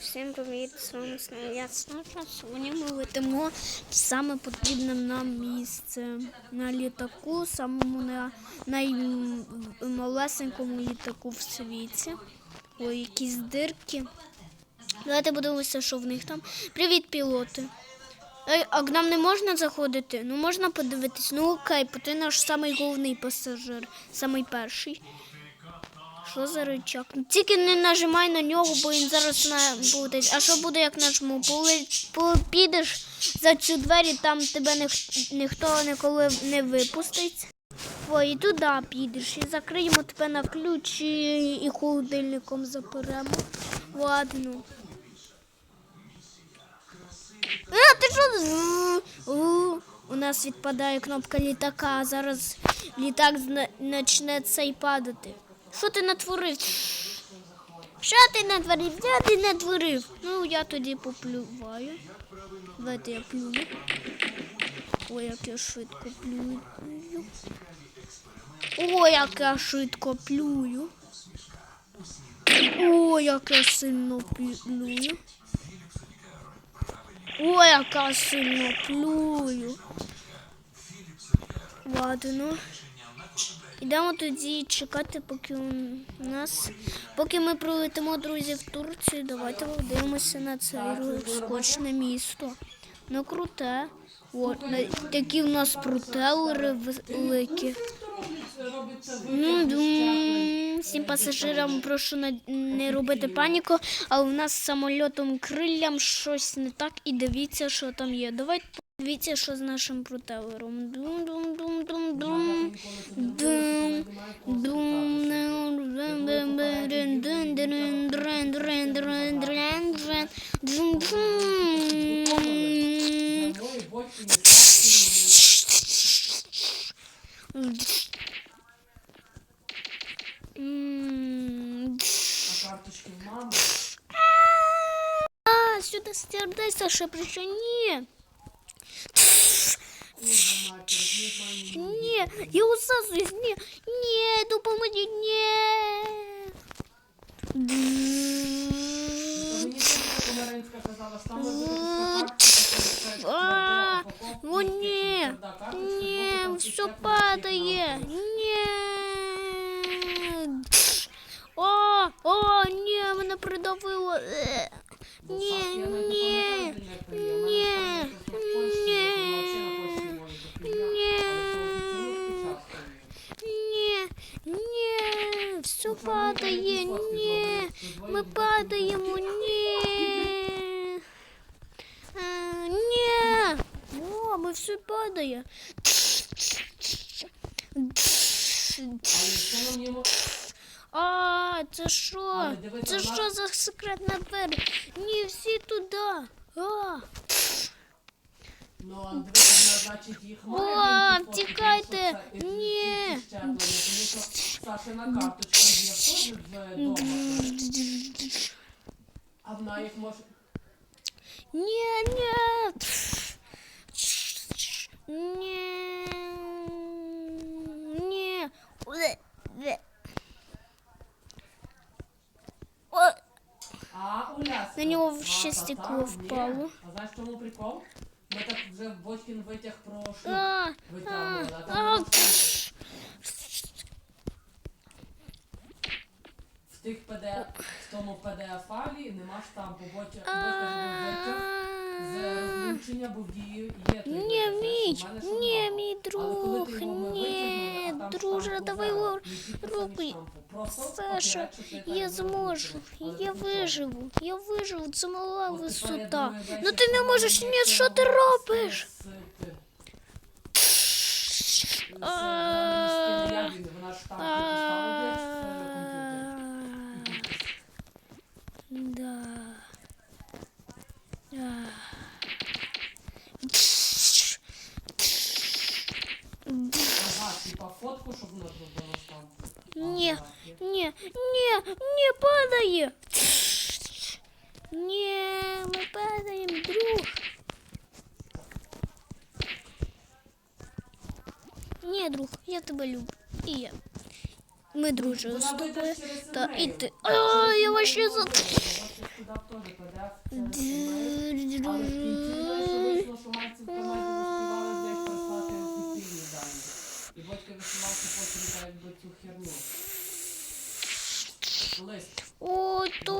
всім привіт, з вами знову я Снежа. Сьогодні ми летимо в саме потрібне нам місце на літаку, самому на наймалесенькому літаку в світі. Ой, якісь дирки. Давайте подивимося, що в них там. Привіт, пілоти. Ей, а к нам не можна заходити? Ну можна подивитись. Ну окей, бо ти наш самий головний пасажир, самий перший. Що за? Ну, Тільки не нажимай на нього, бо він зараз буде. А що буде, як нажму? Підеш за цю двері, там тебе ніх, ніхто ніколи не випустить. Ой, і туди підеш. І закриємо тебе на ключ і, і холодильником заперемо. Ладно. А, ти що? У, нас відпадає кнопка літака. Зараз літак почне цей падати. Що ти натворив? Що ти натворив? Що ти натворив? Ну, я тоді поплюваю. Давайте я плюну. Ой, як я швидко плюю. Ой, як я швидко плюю. Ой, як я сильно плюю. Ой, як я сильно плюю. Ладно. Ідемо тоді чекати, поки у нас. Поки ми прилетимо, друзі, в Турцію, давайте подивимося на це розкочне місто. Ну круте. От, такі в нас протелери великі. Ну. Всім пасажирам прошу не робити паніку, але у нас з самольотом криллям щось не так і дивіться, що там є. Давайте подивіться, що з нашим протелером. Дум, Сюда стердайся, Саша, причем не. Не, я усасываюсь, не, не, иду помоги, не. А, о, ну не, не, все падает, не. О, о, не, мене придавило. Э, не, не, не, не, не, не, не, все падає, не, ми падаємо, ні. бо все падає. А, это что? Это что за секретна двері? Не все туда. А. О, втікайте! Ні. Сашина. А вона їх може. Ні. Не, не, На нього ще а, стекло впало. А знаєш, чому прикол? Ми так вже Бочкін витяг про шуб а, витягнули, а в тих ПД, в тому ПД-фалі нема штампу. Бочка витяг з розлучення, бо в є Ніч, ні, мій друг, ні, друже, давай его руки. Саша, я зможу, я выживу, я выживу, це высота, но ну, ты не можешь, нет, что ты робишь? А, а. Да. А. фотку, щоб воно зробило штампу. Ні, Ага. ні, ні, ні, падає. Ні, ми падаємо, друг. Ні, друг, я тебе люблю. І я. Ми дружили з Вона тобою. вийде через Та і емейл. ти. А, я вообще за. Бачиш, Потім так, якби цю херню. Лист. Ой, то.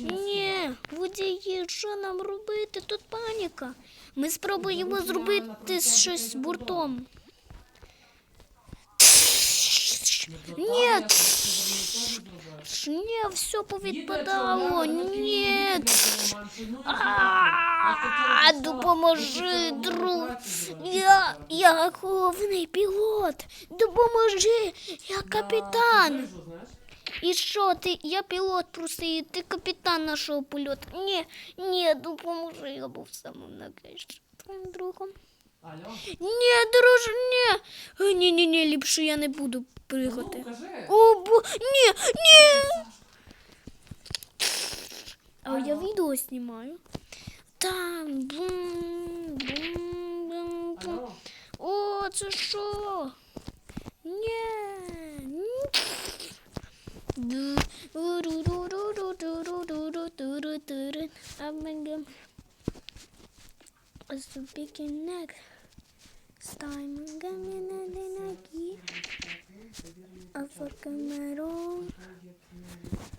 Ні, водії, що нам робити? Тут паніка. Ми спробуємо зробити щось з бортом. Ні. Ні, ні, все повідпадало. Ні. А, допоможи, друг. Я, я головний пілот. Допоможи, я капітан. І що ти? Я пілот простий, ти капітан нашого польоту. Ні, ні, допоможи, я був самим найкращим твоїм другом. Алло? Ні, друже, ні. Е, Ні, ні, ні, ліпше я не буду пригати. О, бо... Ні, ні. А я відео знімаю. Там бум, бум, бум. О, це що? Ні. I'm gonna go. таймингами надо ноги, а за камеру.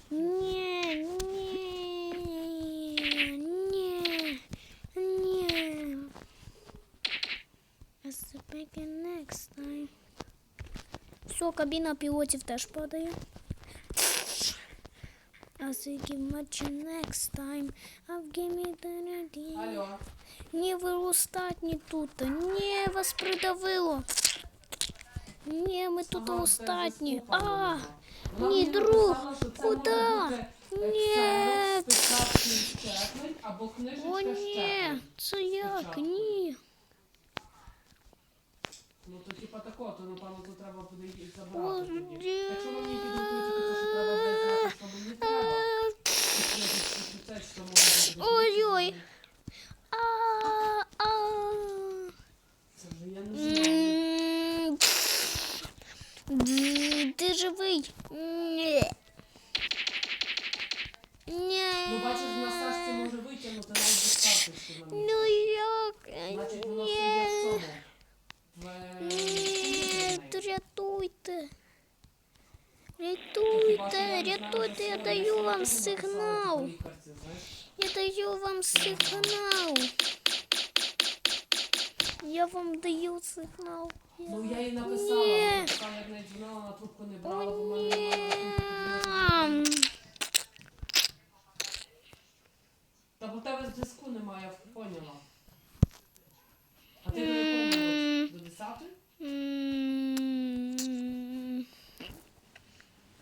Не, не, не, не. As the next time. Все, кабина пилотів теж падает. А speaking much next time. I'll give me the idea. Алло? Ні, ви остатні тут. Ні, вас придавило. Ні, ми тут Ага, це остатні. вже слухала А, вона. Вона ні, мені друг, написала, що це куди? може бути Ні. Excel, списавший щеплень або книжечка о, ні, щеплень. це як? Спочатку. Ні. Ну то типа тако, то напевно то треба буде їх О, забрати тоді. ні. Якщо ви мені Ну бачиш, на Сашці може витягнути навіть без карточки на мені. Ну як? Значить, воно все є в Ні. цьому. В е, Ні, цій рятуйте. Хіба Рятуйте, що я не знаю, рятуйте, що я я даю десь вам написала сигнал. по лікарці, знаєш. Я даю вам сигнал. Я вам даю сигнал. Ну я їй написала, Ні. вона така, як не дзвонила, на трубку не брала, бо в О, мене ні. немає на Та бо в тебе зв'язку немає, я поняла. А ти до якого номеру? До 10? М.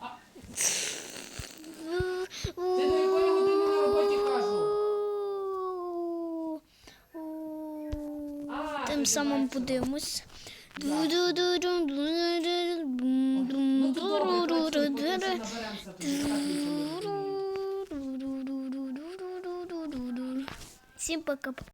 А. Ти до якої години на роботі кажу? А, Тим ти самим бачила. подивимось. Ну то добре, працюй, потім ще наберемося тоді, так нічого не розумію. Всім пока-пока.